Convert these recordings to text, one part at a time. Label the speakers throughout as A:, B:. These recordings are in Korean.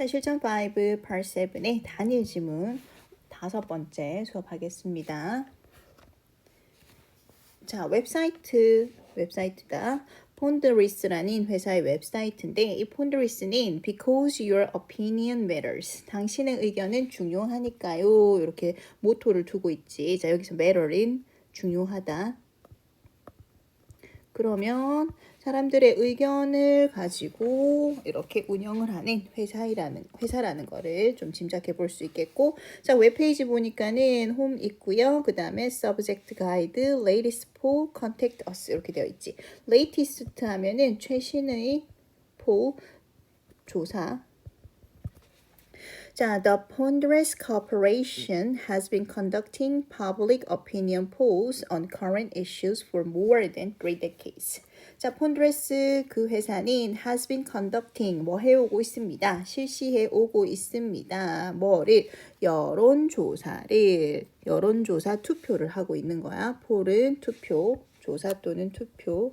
A: 자, 실전 5, part 7의 단일 지문 다섯 번째 수업하겠습니다. 자, 웹사이트, 웹사이트가 폰드리스라는 회사의 웹사이트인데 이 폰드리스는 because your opinion matters. 당신의 의견은 중요하니까요. 이렇게 모토를 두고 있지. 자, 여기서 matter인 중요하다. 그러면 사람들의 의견을 가지고 이렇게 운영을 하는 회사이라는 회사라는 거를 좀 짐작해 볼 수 있겠고 자 웹페이지 보니까는 홈 있고요. 그 다음에 subject guide, latest poll, contact us 이렇게 되어 있지. latest 하면은 최신의 poll 조사 자, the Ponderous Corporation has been conducting public opinion polls on current issues for more than three decades. 자, 폰드레스 그 회사는 has been conducting 뭐 해오고 있습니다. 실시해 오고 있습니다. 뭐를 여론조사를 여론조사 투표를 하고 있는 거야. 폴은 투표, 조사 또는 투표.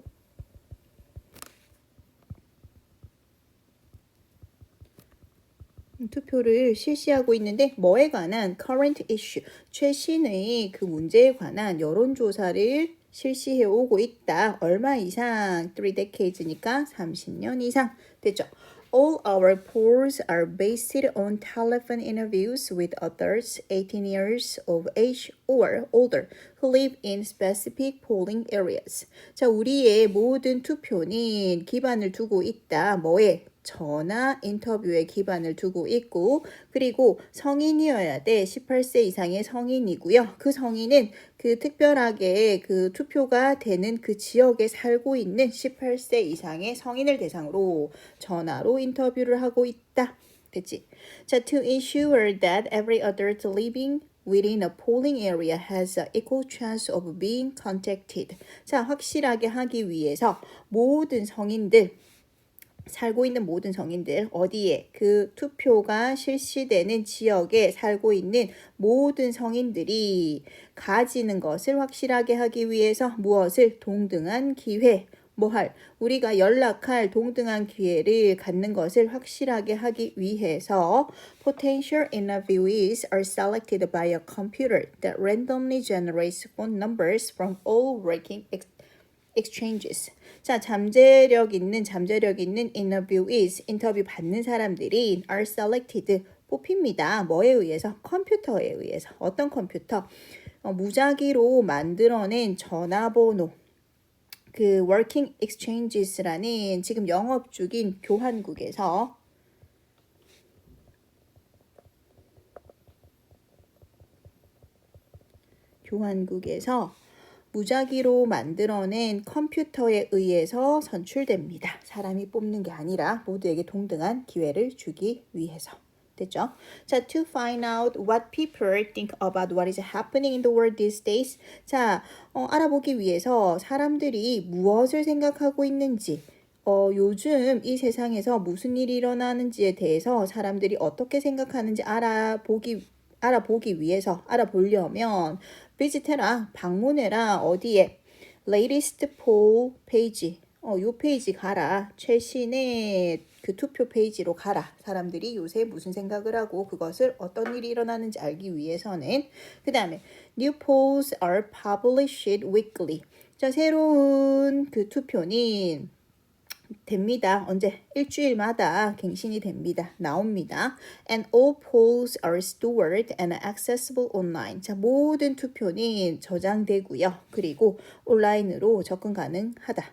A: 투표를 실시하고 있는데 뭐에 관한 current issue 최신의 그 문제에 관한 여론조사를 실시해 오고 있다. 얼마 이상? 3 decades니까 30년 이상 됐죠. All our polls are based on telephone interviews with adults 18 years of age or older who live in specific polling areas. 자, 우리의 모든 투표는 기반을 두고 있다. 뭐에? 전화 인터뷰에 기반을 두고 있고 그리고 성인이어야 돼. 18세 이상의 성인이고요. 그 성인은 그 특별하게 그 투표가 되는 그 지역에 살고 있는 18세 이상의 성인을 대상으로 전화로 인터뷰를 하고 있다. 됐지? 자, to ensure that every adult living within a polling area has an equal chance of being contacted. 자, 확실하게 하기 위해서 모든 성인들 살고 있는 모든 성인들 어디에 그 투표가 실시되는 지역에 살고 있는 모든 성인들이 가지는 것을 확실하게 하기 위해서 무엇을 동등한 기회 뭐할 우리가 연락할 동등한 기회를 갖는 것을 확실하게 하기 위해서 potential interviewees are selected by a computer that randomly generates phone numbers from all ex- exchanges. 자, 잠재력 있는 잠재력 있는 interviewees 인터뷰 받는 사람들이 are selected 뽑힙니다. 뭐에 의해서? 컴퓨터에 의해서. 어떤 컴퓨터? 어, 무작위로 만들어낸 전화번호. 그 working exchanges라는 지금 영업 중인 교환국에서 교환국에서 무작위로 만들어낸 컴퓨터에 의해서 선출됩니다. 사람이 뽑는 게 아니라 모두에게 동등한 기회를 주기 위해서. 됐죠? 자, to find out what people think about what is happening in the world these days. 자, 어, 알아보기 위해서 사람들이 무엇을 생각하고 있는지, 어, 요즘 이 세상에서 무슨 일이 일어나는지에 대해서 사람들이 어떻게 생각하는지 알아보기 알아보기 위해서 알아보려면 비지테라. 방문해라. 어디에? latest poll 페이지 어, 요 페이지 가라. 최신의 그 투표 페이지로 가라. 사람들이 요새 무슨 생각을 하고 그것을 어떤 일이 일어나는지 알기 위해서는. 그 다음에 new polls are published weekly. 자 새로운 그 투표는 됩니다. 언제? 일주일마다 갱신이 됩니다. 나옵니다. And all polls are stored and accessible online. 자, 모든 투표는 저장되고요. 그리고 온라인으로 접근 가능하다.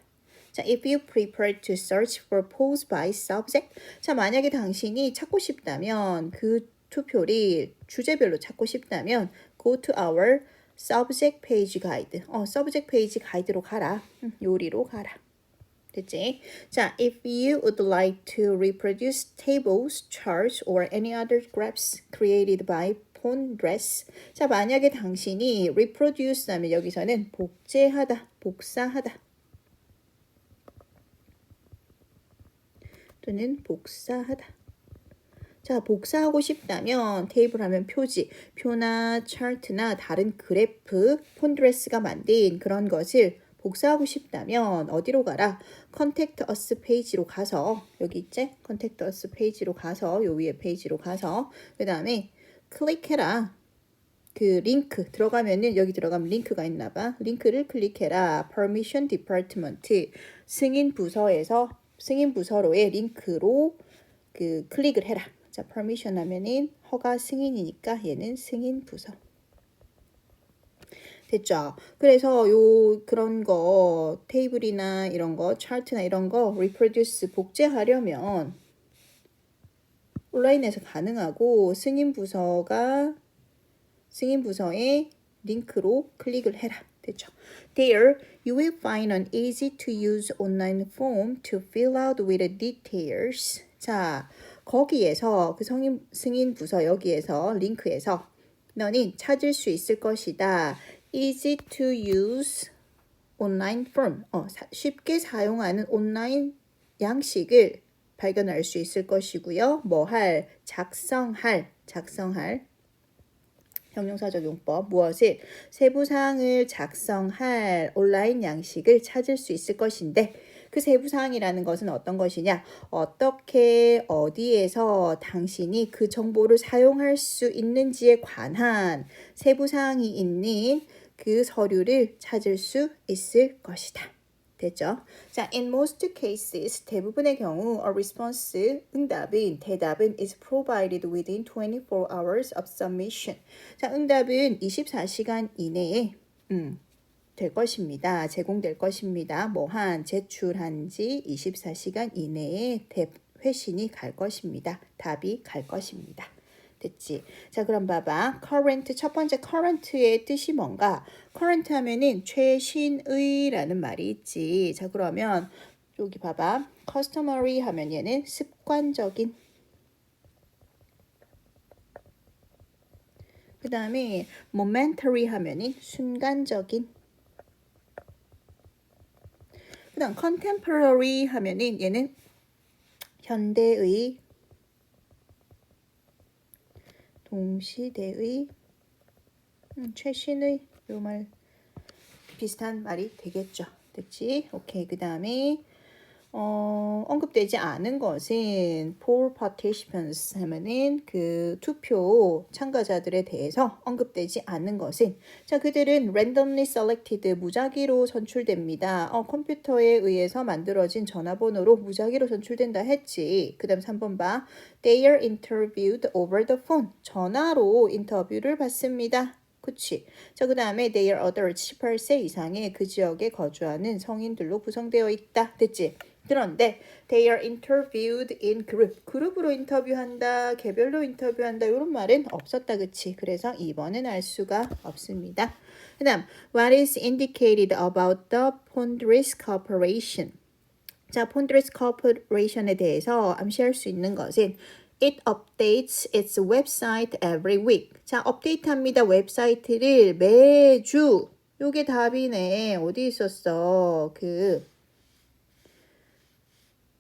A: 자, if you prefer to search for polls by subject. 자, 만약에 당신이 찾고 싶다면 그 투표를 주제별로 찾고 싶다면 go to our subject page guide. 어, subject page 가이드로 가라. 음, 요리로 가라. 됐지? 자, if you would like to reproduce tables, charts, or any other graphs created by Pondress. 자, 만약에 당신이 reproduce 하면 여기서는 복제하다, 복사하다. 또는 복사하다. 자, 복사하고 싶다면 테이블 하면 표지, 표나 차트나 다른 그래프, 폰드레스가 만든 그런 것을 복사하고 싶다면 어디로 가라? Contact Us 페이지로 가서 여기 있지? Contact Us 페이지로 가서 요 위에 페이지로 가서 그 다음에 클릭해라. 그 링크 들어가면은 여기 들어가면 링크가 있나 봐. 링크를 클릭해라. Permission Department 승인 부서에서 승인 부서로의 링크로 그 클릭을 해라. 자, permission 하면은 허가 승인이니까 얘는 승인 부서. 됐죠? 그래서 요 그런 거 테이블이나 이런 거 차트나 이런 거 reproduce 복제하려면 온라인에서 가능하고 승인 부서가 승인 부서에 링크로 클릭을 해라. 됐죠? There, you will find an easy to use online form to fill out with details. 자, 거기에서 그 성인, 승인 부서 여기에서 링크에서 너는 찾을 수 있을 것이다. Easy to use online form. 어, 사- 쉽게 사용하는 온라인 양식을 발견할 수 있을 것이고요. 뭐 할, 작성할, 작성할. 형용사적 용법 무엇을 세부 사항을 작성할 온라인 양식을 찾을 수 있을 것인데 그 세부 사항이라는 것은 어떤 것이냐 어떻게 어디에서 당신이 그 정보를 사용할 수 있는지에 관한 세부 사항이 있는 그 서류를 찾을 수 있을 것이다. 됐죠? 자, in most cases, 대부분의 경우, a response, 응답은, 대답은 is provided within 24 hours of submission. 자, 응답은 24시간 이내에, 음, 될 것입니다. 제공될 것입니다. 뭐한 제출한 지 24시간 이내에 대, 회신이 갈 것입니다. 답이 갈 것입니다. 됐지? 자, 그럼 봐봐. current 첫 번째 current의 뜻이 뭔가? current 하면은 최신의라는 말이 있지. 자, 그러면 여기 봐봐. customary 하면 얘는 습관적인. 그 다음에 momentary 하면은 순간적인. 그 다음 contemporary 하면은 얘는 현대의 동시대의 음, 최신의 요 말 비슷한 말이 되겠죠. 됐지? 오케이. 그 다음에 어, 언급되지 않은 것은 poll participants 하면은 그 투표 참가자들에 대해서 언급되지 않은 것은 자 그들은 randomly selected 무작위로 선출됩니다. 어, 컴퓨터에 의해서 만들어진 전화번호로 무작위로 선출된다 했지. 그 다음 3번 봐. They are interviewed over the phone. 전화로 인터뷰를 받습니다. 그치. 자, 그 다음에 they are adults 18세 이상의 그 지역에 거주하는 성인들로 구성되어 있다. 됐지? 그런데 they are interviewed in group. 그룹으로 인터뷰한다, 개별로 인터뷰한다 이런 말은 없었다. 그치? 그래서 2번은 알 수가 없습니다. 그 다음 what is indicated about the Pondris Corporation? 자, 폰드레스 코퍼레이션에 대해서 암시할 수 있는 것은 It updates its website every week. 자, 업데이트합니다. 웹사이트를 매주. 요게 답이네. 어디 있었어? 그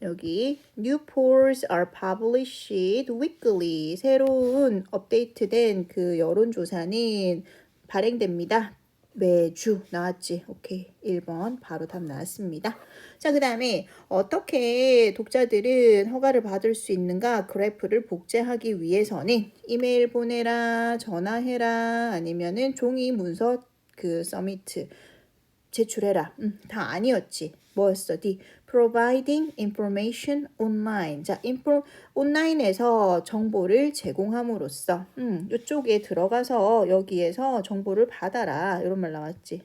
A: 여기 new polls are published weekly. 새로운 업데이트된 그 여론조사는 발행됩니다. 매주 나왔지. 오케이. 1번 바로 답 나왔습니다. 자, 그 다음에 어떻게 독자들은 허가를 받을 수 있는가 그래프를 복제하기 위해서는 이메일 보내라, 전화해라, 아니면은 종이 문서 그 서미트 제출해라. 음, 다 아니었지. 뭐였어? D. Providing information online. 자, 인포, 온라인에서 정보를 제공함으로써, 음, 이쪽에 들어가서 여기에서 정보를 받아라. 이런 말 나왔지.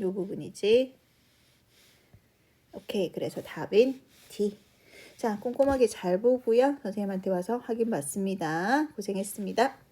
A: 요 부분이지. 오케이. 그래서 답은 D. 자, 꼼꼼하게 잘 보고요. 선생님한테 와서 확인 받습니다. 고생했습니다.